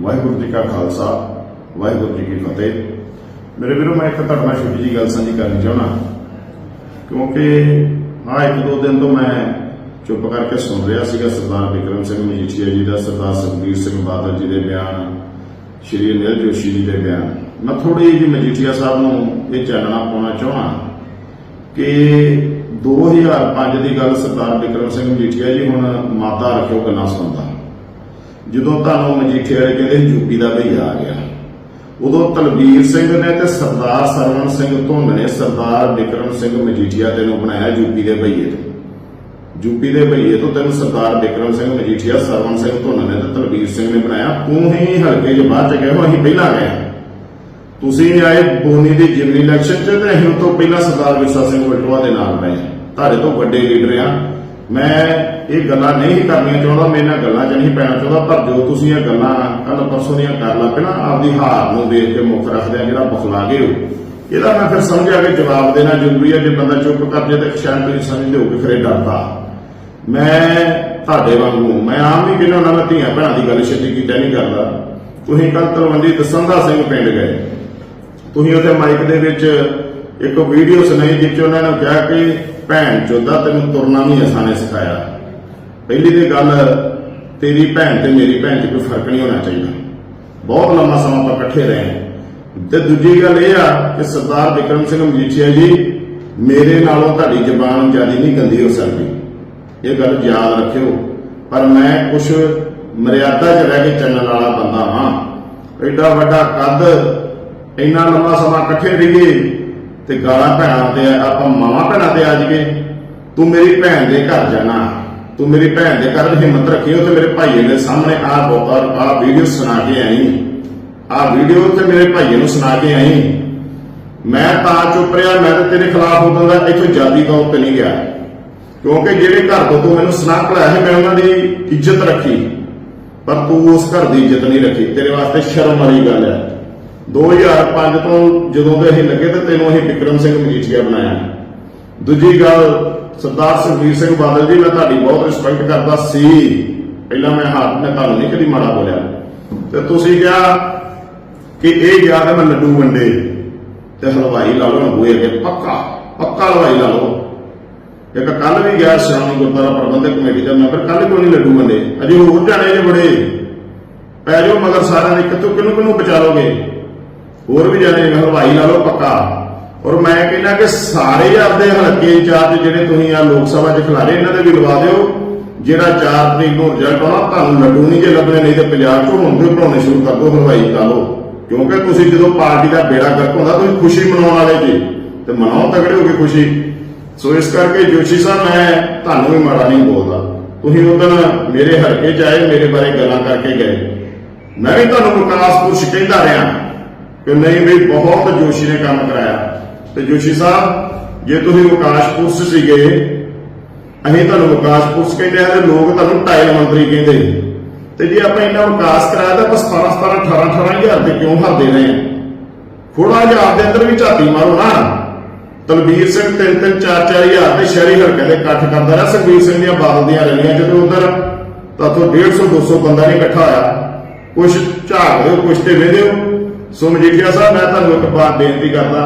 ਵਾਹਿਗੁਰੂ ਜੀ ਕਾ ਖਾਲਸਾ, ਵਾਹਿਗੁਰੂ ਜੀ ਕੀ ਫਤਿਹ। ਮੇਰੇ ਵੀਰੋ, ਮੈਂ ਇੱਕ ਤੁਹਾਡੇ ਨਾਲ ਛੋਟੀ ਜਿਹੀ ਗੱਲ ਸਾਂਝੀ ਕਰਨੀ ਚਾਹਣਾ ਕਿਉਂਕਿ ਆ ਇੱਕ ਦੋ ਦਿਨ ਤੋਂ ਮੈਂ ਚੁੱਪ ਕਰਕੇ ਸੁਣ ਰਿਹਾ ਸੀਗਾ ਸਰਦਾਰ ਵਿਕਰਮ ਸਿੰਘ ਮਜੀਠੀਆ ਜੀ ਦਾ, ਸਰਦਾਰ ਸੁਖਬੀਰ ਸਿੰਘ ਬਾਦਲ ਜੀ ਦੇ ਬਿਆਨ, ਸ਼੍ਰੀ ਅਨਿਲ ਜੋਸ਼ੀ ਜੀ ਦੇ ਬਿਆਨ। ਮੈਂ ਥੋੜੀ ਜਿਹੀ ਮਜੀਠੀਆ ਸਾਹਿਬ ਨੂੰ ਇਹ ਚਾਨਣਾ ਪਾਉਣਾ ਚਾਹਣਾ ਕਿ 2005 ਦੀ ਗੱਲ ਸਰਦਾਰ ਵਿਕਰਮ ਸਿੰਘ ਮਜੀਠੀਆ ਜੀ ਹੁਣ ਮਾਤਾ ਰੱਖਿਓ ਗੱਲਾਂ ਸੁਣਦਾ। ਜਦੋਂ ਤੁਹਾਨੂੰ ਮਜੀਠੇ ਵਾਲੇ ਕਹਿੰਦੇ ਯੂਪੀ ਦਾ ਭਈਆ ਆ ਗਿਆ, ਉਦੋਂ ਤਲਵੀਰ ਸਿੰਘ ਨੇ ਤੇ ਸਰਦਾਰ ਸਰਵਣ ਸਿੰਘ ਧੁੰਨ ਨੇ ਸਰਦਾਰ ਵਿਕਰਮ ਸਿੰਘ ਮਜੀਠੀਆ ਤੈਨੂੰ ਬਣਾਇਆ ਯੂਪੀ ਦੇ ਭਈਏ ਤੋਂ। ਯੂਪੀ ਦੇ ਭਈਏ ਤੋਂ ਤੈਨੂੰ ਸਰਦਾਰ ਵਿਕਰਮ ਸਿੰਘ ਮਜੀਠੀਆ, ਸਰਵਣ ਸਿੰਘ ਧੁੰਨ ਨੇ ਤੇ ਤਲਵੀਰ ਸਿੰਘ ਨੇ ਬਣਾਇਆ। ਤੂੰ ਹੀ ਹਲਕੇ 'ਚ ਬਾਅਦ ਚ ਗਏ ਹੋ, ਅਸੀਂ ਪਹਿਲਾਂ ਗਏ ਤੁਸੀਂ ਆਏ ਬੋਨੀ ਦੇ ਜਿਮਨੀ ਇਲੈਕਸ਼ਨ 'ਚ ਤੇ ਅਸੀਂ ਉਹ ਤੋਂ ਪਹਿਲਾਂ ਸਰਦਾਰ ਵਿਰਸਾ ਸਿੰਘ ਵਲਟੋਆ ਦੇ ਨਾਲ ਰਹੇ ਹਾਂ। ਤੁਹਾਡੇ ਤੋਂ ਵੱਡੇ ਲੀਡਰ ਆ ਮੈਂ ਇਹ ਗੱਲਾਂ ਨਹੀਂ ਕਰਨੀਆਂ ਚਾਹੁੰਦਾ, ਮੈਂ ਇਹਨਾਂ ਗੱਲਾਂ 'ਚ ਨਹੀਂ ਪੈਣਾ ਚਾਹੁੰਦਾ, ਪਰ ਜੋ ਤੁਸੀਂ ਇਹ ਗੱਲਾਂ ਕੱਲ ਪਰਸੋਂ ਦੀਆਂ ਕਰ ਲੱਪੇ ਨਾ, ਆਪਦੀ ਹਾਰ ਨੂੰ ਦੇਖ ਕੇ ਮੁੱਖ ਰੱਖਦੇ ਆ, ਜਿਹੜਾ ਬਖਲਾ ਗਏ ਹੋ। ਇਹਦਾ ਮੈਂ ਫਿਰ ਸਮਝਿਆ ਕਿ ਜਵਾਬ ਦੇਣਾ ਜ਼ਰੂਰੀ ਹੈ ਜੇ ਬੰਦਾ ਚੁੱਪ ਕਰ ਜੇ ਤੇ ਸ਼ਾਇਦ ਤੁਸੀਂ ਸਮਝਦੇ ਹੋ ਕਿ ਖਰੇ ਡਰਦਾ। ਮੈਂ ਤੁਹਾਡੇ ਵਾਂਗੂ, ਮੈਂ ਆਮ ਹੀ ਕਿਹਨਾਂ ਨਾਲ ਧੀਆਂ ਭੈਣਾਂ ਦੀ ਗੱਲ ਛੇਤੀ ਕੀਤਾ ਨਹੀਂ ਕਰਦਾ। ਤੁਸੀਂ ਕੱਲ ਤਲਵੰਡੀ ਦਸੰਦਾ ਸਿੰਘ ਪਿੰਡ ਗਏ। ਤੁਸੀਂ ਉੱਥੇ ਮਾਈਕ ਦੇ ਵਿੱਚ ਇੱਕ ਵੀਡੀਓ ਸੁਣਾਈ ਜਿਸ 'ਚ ਉਹਨਾਂ ਨੇ ਕਿਹਾ ਕਿ ਭੈਣ ਚੋਦਾ ਤੈਨੂੰ ਤੁਰਨਾ ਨਹੀਂ ਆਸਾਨੇ ਸਿਖਾਇਆ। ਪਹਿਲੀ ਤੇ ਗੱਲ, ਤੇਰੀ ਭੈਣ ਤੇ ਮੇਰੀ ਭੈਣ 'ਚ ਕੋਈ ਫ਼ਰਕ ਨਹੀਂ ਹੋਣਾ ਚਾਹੀਦਾ। ਬਹੁਤ ਲੰਮਾ ਸਮਾਂ ਆਪਾਂ ਇਕੱਠੇ ਰਹੇ ਤੇ ਦੂਜੀ ਗੱਲ ਇਹ ਆ ਕਿ ਸਰਦਾਰ ਵਿਕਰਮ ਸਿੰਘ ਮਜੀਠੀਆ ਜੀ, ਮੇਰੇ ਨਾਲੋਂ ਤੁਹਾਡੀ ਜ਼ਬਾਨ ਜ਼ਿਆਦਾ ਨਹੀਂ ਗੰਦੀ ਹੋ ਸਕਦੀ। ਇਹ ਗੱਲ ਯਾਦ ਰੱਖਿਓ। ਪਰ ਮੈਂ ਕੁਝ ਮਰਿਆਦਾ 'ਚ ਰਹਿ ਕੇ ਚੱਲਣ ਵਾਲਾ ਬੰਦਾ ਹਾਂ। ਐਡਾ ਵੱਡਾ ਕੱਦ, ਇੰਨਾ ਲੰਮਾ ਸਮਾਂ ਇਕੱਠੇ ਰਹੀਏ ਤੇ ਗਾਲਾਂ ਭੈਣਾਂ ਤੇ ਆਪਾਂ ਮਾਵਾਂ ਭੈਣਾਂ ਤੇ ਆ ਜਾਈਏ। ਤੂੰ ਮੇਰੀ ਭੈਣ ਦੇ ਘਰ ਜਾਣਾ। ਤੂੰ ਮੇਰੀ ਭੈਣ ਦੇ ਘਰ ਹਿੰਮਤ ਰੱਖੀ, ਉੱਥੇ ਮੇਰੇ ਭਾਈਏ ਦੇ ਸਾਹਮਣੇ ਆ ਬੋਤਰ ਆ ਵੀਡੀਓ ਸੁਣਾ ਕੇ ਆਈ। ਆ ਵੀਡੀਓ ਤੇ ਮੇਰੇ ਭਾਈਏ ਨੂੰ ਸੁਣਾ ਕੇ ਆਈ। ਮੈਂ ਤਾਂ ਚੁੱਪ ਰਿਹਾ, ਮੈਂ ਤਾਂ ਤੇਰੇ ਖਿਲਾਫ ਉਦੋਂ ਦਾ ਇੱਥੋਂ ਜਾਤੀ ਤੌਰ ਤੇ ਨਹੀਂ ਗਿਆ। ਕਿਉਂਕਿ ਜਿਹੜੇ ਘਰ ਤੋਂ ਤੂੰ ਮੈਨੂੰ ਸੁਣਾ ਕਲਾਇਆ ਸੀ, ਮੈਂ ਉਹਨਾਂ ਦੀ ਇੱਜ਼ਤ ਰੱਖੀ। ਪਰ ਤੂੰ ਉਸ ਘਰ ਦੀ ਇੱਜ਼ਤ ਨਹੀਂ ਰੱਖੀ। ਤੇਰੇ ਵਾਸਤੇ ਸ਼ਰਮ ਵਾਲੀ ਗੱਲ ਹੈ। 2005 ਤੋਂ ਜਦੋਂ ਦੇ ਅਸੀਂ ਲੱਗੇ ਤੇ ਤੈਨੂੰ ਅਸੀਂ ਵਿਕਰਮ ਸਿੰਘ ਮਜੀਠੀਆ ਬਣਾਇਆ। ਦੂਜੀ ਗੱਲ, ਸਰਦਾਰ ਸੁਖਬੀਰ ਸਿੰਘ ਬਾਦਲ ਜੀ, ਮੈਂ ਤੁਹਾਡੀ ਬਹੁਤ ਰਿਸਪੈਕਟ ਕਰਦਾ ਸੀ। ਪਹਿਲਾਂ ਮੈਂ ਹੱਥ ਮੈਂ ਤੁਹਾਨੂੰ ਨਹੀਂ ਕਦੀ ਮਾੜਾ ਬੋਲਿਆ। ਤੇ ਤੁਸੀਂ ਕਿਹਾ ਕਿ ਇਹ ਗਿਆ ਤੇ ਮੈਂ ਲੱਡੂ ਵੰਡੇ ਤੇ ਹਲਵਾਈ ਲਾ ਲਓ ਬੂਏ ਅੱਗੇ ਪੱਕਾ ਪੱਕਾ ਹਲਵਾਈ ਲਾ ਲਓ। ਇੱਕ ਕੱਲ ਵੀ ਗਿਆ ਸ਼੍ਰੋਮਣੀ ਗੁਰਦੁਆਰਾ ਪ੍ਰਬੰਧਕ ਕਮੇਟੀ ਦਾ ਮੈਂਬਰ ਕੱਲ ਕਿਉਂ ਨਹੀਂ ਲੱਡੂ ਵੰਡੇ? ਅਜੇ ਹੋਰ ਜਾਣੇ ਜੇ ਬੜੇ। ਪੈ ਜਾਓ, ਮਗਰ ਸਾਰਿਆਂ ਦੇ ਕਿਤੋਂ ਕਿਹਨੂੰ ਕਿਹਨੂੰ ਬਚਾ ਲੋਗੇ ਹੋਰ ਵੀ ਜਾਣੇ ਹਲਵਾਈ ਲਾ ਲਓ ਪੱਕਾ। ਔਰ ਮੈਂ ਕਹਿੰਦਾ ਕਿ ਸਾਰੇ ਆਪਦੇ ਹਲਕੇ ਇੰਚਾਰਜ ਜਿਹੜੇ ਤੁਸੀਂ ਆ ਲੋਕ ਸਭਾ 'ਚ ਖਿਲਾਰੇ, ਇਹਨਾਂ ਦੇ ਵੀ ਲਵਾ ਦਿਓ। ਜਿਹੜਾ 4 ਤਰੀਕ ਨੂੰ ਰਿਜ਼ਲਟ ਆਉਣਾ, ਤੁਹਾਨੂੰ ਲੱਡੂ ਨਹੀਂ ਜੇ ਲੱਭਣੇ, ਨਹੀਂ ਤੇ ਪੰਜਾਬ 'ਚੋਂ ਹੁਣ ਤੋਂ ਬਣਾਉਣੇ ਸ਼ੁਰੂ ਕਰ ਦਿਓ, ਹਲਵਾਈ ਲਾ ਲਓ। ਕਿਉਂਕਿ ਤੁਸੀਂ ਜਦੋਂ ਪਾਰਟੀ ਦਾ ਬੇੜਾ ਗਰਕ ਹੁੰਦਾ, ਤੁਸੀਂ ਖੁਸ਼ੀ ਮਨਾਉਣ ਵਾਲੇ ਜੀ, ਤੇ ਮਨਾਓ, ਤਗੜੇ ਹੋ ਕੇ ਖੁਸ਼ੀ। ਸੋ ਇਸ ਕਰਕੇ ਜੋਸ਼ੀ ਸਾਹਿਬ, ਮੈਂ ਤੁਹਾਨੂੰ ਵੀ ਮਾੜਾ ਨਹੀਂ ਬੋਲਦਾ। ਤੁਸੀਂ ਉਦੋਂ ਮੇਰੇ ਹਲਕੇ 'ਚ ਆਏ, ਮੇਰੇ ਬਾਰੇ ਗੱਲਾਂ ਕਰਕੇ ਗਏ। ਮੈਂ ਵੀ ਤੁਹਾਨੂੰ ਵਿਕਾਸ ਪੁਰਸ਼ ਕਹਿੰਦਾ ਰਿਹਾ। ਕਿ ਨਹੀਂ ਵੀ ਬਹੁਤ ਜੋਸ਼ੀ ਨੇ ਕੰਮ ਕਰਾਇਆ। ਤੇ ਜੋਸ਼ੀ ਸਾਹਿਬ, ਜੇ ਤੁਸੀਂ ਵਿਕਾਸ ਪੁਰਸ਼ ਸੀਗੇ, ਅਸੀਂ ਤੁਹਾਨੂੰ ਵਿਕਾਸ ਪੁਰਸ਼ ਕਹਿੰਦੇ ਆ ਤੇ ਲੋਕ ਤੁਹਾਨੂੰ ਟਾਇਲ ਮੰਤਰੀ ਕਹਿੰਦੇ। ਤੇ ਜੇ ਆਪਾਂ ਇੰਨਾ ਵਿਕਾਸ ਕਰਾਇਆ ਤਾਂ ਬਸ 17 17 18 18000 ਤੇ ਕਿਉਂ ਹੱਦੇ ਰਹੇ? ਆ ਥੋੜਾ ਜਿਹਾ ਆਪਦੇ ਅੰਦਰ ਵੀ ਝਾਤੀ ਮਾਰੋ ਨਾ। ਤਲਬੀਰ ਸਿੰਘ ਤਿੰਨ ਤਿੰਨ, ਚਾਰ ਚਾਰ ਹਜ਼ਾਰ ਦੇ ਸ਼ਹਿਰੀ ਹਲਕੇ ਦੇ ਇਕੱਠ ਕਰਦਾ ਰਿਹਾ, ਸੁਖਬੀਰ ਸਿੰਘ ਦੀਆਂ ਬਾਦਲ ਦੀਆਂ ਰੈਲੀਆਂ ਜਦੋਂ ਉਧਰ ਤਾਂ ਤੋਂ 150 200 ਬੰਦਾ ਨਹੀਂ ਇਕੱਠਾ ਹੋਇਆ। ਕੁਛ ਝਾੜ ਦਿਓ, ਕੁਛ ਤੇ ਵੇਖਿਓ ਸੋ ਮਜੀਠੀਆ ਸਾਹਿਬ, ਮੈਂ ਤੁਹਾਨੂੰ ਇੱਕ ਬਾਤ ਬੇਨਤੀ ਕਰਦਾ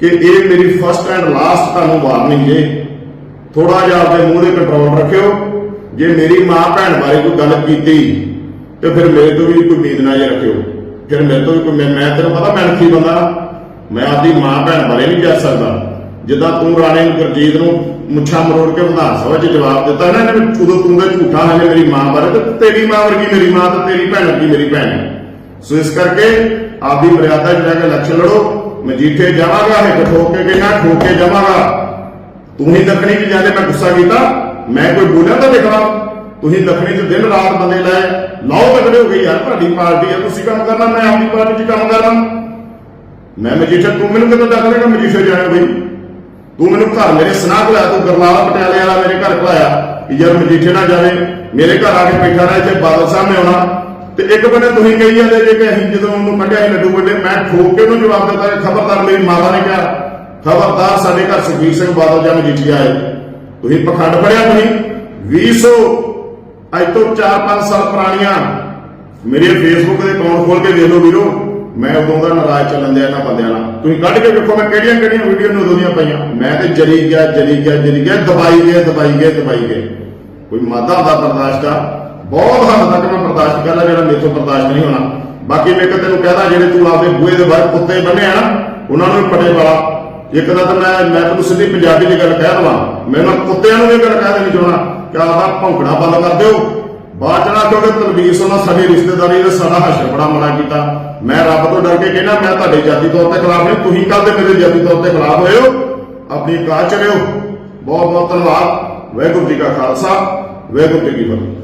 ਕਿ ਇਹ ਮੇਰੀ ਫਸਟ ਐਂਡ ਲਾਸਟ ਤੁਹਾਨੂੰ ਵਾਰਨਿੰਗ ਜੇ। ਥੋੜਾ ਜਿਹਾ ਆਪਦੇ ਮੂੰਹ ਦੇ ਕੰਟਰੋਲ ਰੱਖਿਓ। ਜੇ ਮੇਰੀ ਮਾਂ ਭੈਣ ਬਾਰੇ ਕੋਈ ਗੱਲ ਕੀਤੀ, ਤੇ ਫਿਰ ਮੇਰੇ ਤੋਂ ਵੀ ਕੋਈ ਉਮੀਦ ਨਾ ਜੇ ਰੱਖਿਓ। ਫਿਰ ਮੇਰੇ ਤੋਂ ਵੀ ਕੋਈ ਮੈਂ ਤੈਨੂੰ ਪਤਾ ਮੈਂ ਕੀ ਬੰਦਾ। ਮੈਂ ਆਪਦੀ ਮਾਂ ਭੈਣ ਬਾਰੇ ਨਹੀਂ ਕਹਿ ਸਕਦਾ। ਜਿੱਦਾਂ ਤੂੰ ਰਾਣੇ ਗੁਰਜੀਤ ਨੂੰ ਮੁੱਛਾਂ ਮਰੋੜ ਕੇ ਵਿਧਾਨ ਸਭਾ 'ਚ ਜਵਾਬ ਦਿੱਤਾ ਨਾ, ਇਹਨੇ ਵੀ ਉਦੋਂ ਤੂੰ ਦਾ ਝੂਠਾ ਹੈ ਮੇਰੀ ਮਾਂ ਬਾਰੇ, ਤੇ ਤੇਰੀ ਮਾਂ ਵਰਗੀ ਮੇਰੀ ਮਾਂ ਤੇ ਤੇਰੀ ਭੈਣ ਵਰਗੀ ਮੇਰੀ ਭੈਣ। ਸੋ ਇਸ ਕਰਕੇ ਆਪਦੀ ਮਰਿਆਦਾ 'ਚ ਜਾ ਇਲੈਕਸ਼ਨ ਲੜੋ। ਮਜੀਠੇ ਜਾਵਾਂਗਾ ਹਿੱਕ ਠੋਕ ਕੇ ਕਹਿਣਾ ਠੋਕ ਕੇ ਜਾਵਾਂਗਾ। ਤੂੰ ਹੀ ਦੱਖਣੀ ਚ ਜਾਂਦੇ ਮੈਂ ਗੁੱਸਾ ਕੀਤਾ। ਮੈਂ ਕੋਈ ਬੋਲਿਆ ਤਾਂ ਦੇਖਣਾ। ਤੁਸੀਂ ਦੱਖਣੀ ਚ ਦਿਨ ਰਾਤ ਬੰਦੇ ਲਾਏ ਲਾਓ ਤਗੜੇ ਹੋ ਗਏ ਯਾਰ, ਤੁਹਾਡੀ ਪਾਰਟੀ ਆ ਤੁਸੀਂ ਕੰਮ ਕਰਨਾ, ਮੈਂ ਆਪਣੀ ਪਾਰਟੀ 'ਚ ਕੰਮ ਕਰਨਾ। ਮੈਂ ਮਜੀਠਾ, ਤੂੰ ਮੈਨੂੰ ਕਿੱਦਾਂ ਦੱਖਣੇਗਾ ਮਜੀਠੇ ਜਾਣਾ ਬਈ? ਤੂੰ ਮੈਨੂੰ ਘਰ ਮੇਰੇ ਸਨਾਹ ਕੋਲ ਤੂੰ ਗਰਨਾਲਾ ਪਟਿਆਲੇ ਵਾਲਾ ਮੇਰੇ ਘਰ ਕੋਲ ਕਿ ਯਾਰ ਮਜੀਠੇ ਨਾ ਜਾਵੇ। ਮੇਰੇ ਘਰ ਆ ਕੇ ਬੈਠਾ ਰਹਿ, ਇੱਥੇ ਬਾਦਲ ਨੇ ਆਉਣਾ। ਤੇ ਇੱਕ ਬੰਦੇ ਤੁਸੀਂ ਕਹੀ ਜਾਂਦੇ ਜੇ ਕਿ ਅਸੀਂ ਜਦੋਂ ਉਹਨੂੰ ਕੱਢਿਆ ਸੀ ਲੱਡੂ ਵੱਡੇ ਮੈਂ ਠੋਕ ਕੇ ਉਹਨੂੰ ਜਵਾਬ ਦਿੱਤਾ ਕਿ ਖਬਰਦਾਰ ਮੇਰੀ ਮਾਤਾ ਨੇ ਕਿਹਾ, ਖਬਰਦਾਰ, ਸਾਡੇ ਘਰ ਸੁਖਬੀਰ ਸਿੰਘ ਬਾਦਲ ਜਾਂ ਮਜੀਠੀਆ ਆਏ। ਤੁਸੀਂ ਪਖੰਡ ਫੜਿਆ ਤੁਸੀਂ? 200 ਅੱਜ ਤੋਂ 4-5 ਸਾਲ ਪੁਰਾਣੀਆਂ। ਮੇਰੇ ਫੇਸਬੁੱਕ ਦੇ ਅਕਾਊਂਟ ਖੋਲ ਕੇ ਦੇਖ ਲਓ ਵੀਰੋ। ਮੈਂ ਉਦੋਂ ਦਾ ਨਾਰਾਜ਼ ਚੱਲਣ ਦਿਆ ਇਹਨਾਂ ਬੰਦਿਆਂ ਨਾਲ। ਤੁਸੀਂ ਕੱਢ ਕੇ ਵੇਖੋ ਮੈਂ ਕਿਹੜੀਆਂ ਕਿਹੜੀਆਂ ਵੀਡੀਓ ਨੂੰ ਉਦੋਂ ਦੀਆਂ ਪਾਈਆਂ। ਮੈਂ ਤੇ ਜਰੀ ਗਿਆ ਜਰੀ ਗਿਆ ਜਰੀ ਗਿਆ, ਦਬਾਈ ਗਏ ਦਬਾਈ ਗਏ ਦਬਾਈ ਗਏ। ਕੋਈ ਮਾਦਾ ਦਾ ਬਰਦਾਸ਼ਤ ਆ। ਬਹੁਤ ਹੱਦ ਤੱਕ ਮੈਂ ਬਰਦਾਸ਼ਤ ਕਰ ਲਿਆ ਜਿਹੜਾ ਮੇਰੇ ਤੋਂ ਬਰਦਾਸ਼ਤ ਨਹੀਂ ਹੋਣਾ। ਬਾਕੀ ਮੈਂ ਇੱਕ ਤੈਨੂੰ ਕਹਦਾ, ਜਿਹੜੇ ਤੂੰ ਆਪਦੇ ਬੂਹੇ ਦੇ ਬਾਹਰ ਕੁੱਤੇ ਬੰਨੇ ਆ ਨਾ, ਉਹਨਾਂ ਨੂੰ ਪਟੇ ਵਾਲਾ ਇੱਕ ਦਾ ਤਾਂ ਮੈਂ ਮੈਂ ਤੈਨੂੰ ਸਿੱਧੀ ਪੰਜਾਬੀ ਦੀ ਗੱਲ ਕਹਿ ਦਵਾਂ। ਮੈਂ ਉਹਨਾਂ ਕੁੱਤਿਆਂ ਨੂੰ ਵੀ ਗੱਲ ਕਹਿ ਦੇਣੀ ਚਾਹਣਾ ਕਿ ਆਪਦਾ ਭੌਂਕਣਾ ਬੰਦ ਕਰ ਦਿਓ। ਬਾਅਦ ਕਿਉਂਕਿ ਤਲਵੀਰ ਉਹਨਾਂ ਸਾਡੀ ਰਿਸ਼ਤੇਦਾਰੀ ਦਾ ਸਾਡਾ ਹਸ਼ਰ ਬੜਾ ਮਾੜਾ ਕੀਤਾ। ਮੈਂ ਰੱਬ ਤੋਂ ਡਰ ਕੇ ਕਹਿੰਦਾ, ਮੈਂ ਤੁਹਾਡੇ ਜਾਤੀ ਤੌਰ ਤੇ ਖਿਲਾਫ ਨਹੀਂ, ਤੁਸੀਂ ਕੱਲ ਤੇ ਮੇਰੇ ਜਾਤੀ ਤੌਰ ਤੇ ਖਿਲਾਫ ਹੋਏ ਹੋ? ਆਪਣੀ ਕਾਜ ਚ ਰਹੋ ਬਹੁਤ ਬਹੁਤ ਧੰਨਵਾਦ। ਵਾਹਿਗੁਰੂ ਜੀ ਕਾ ਖਾਲਸਾ, ਵਾਹਿਗੁਰੂ ਜੀ ਕੀ ਫਤਿਹ।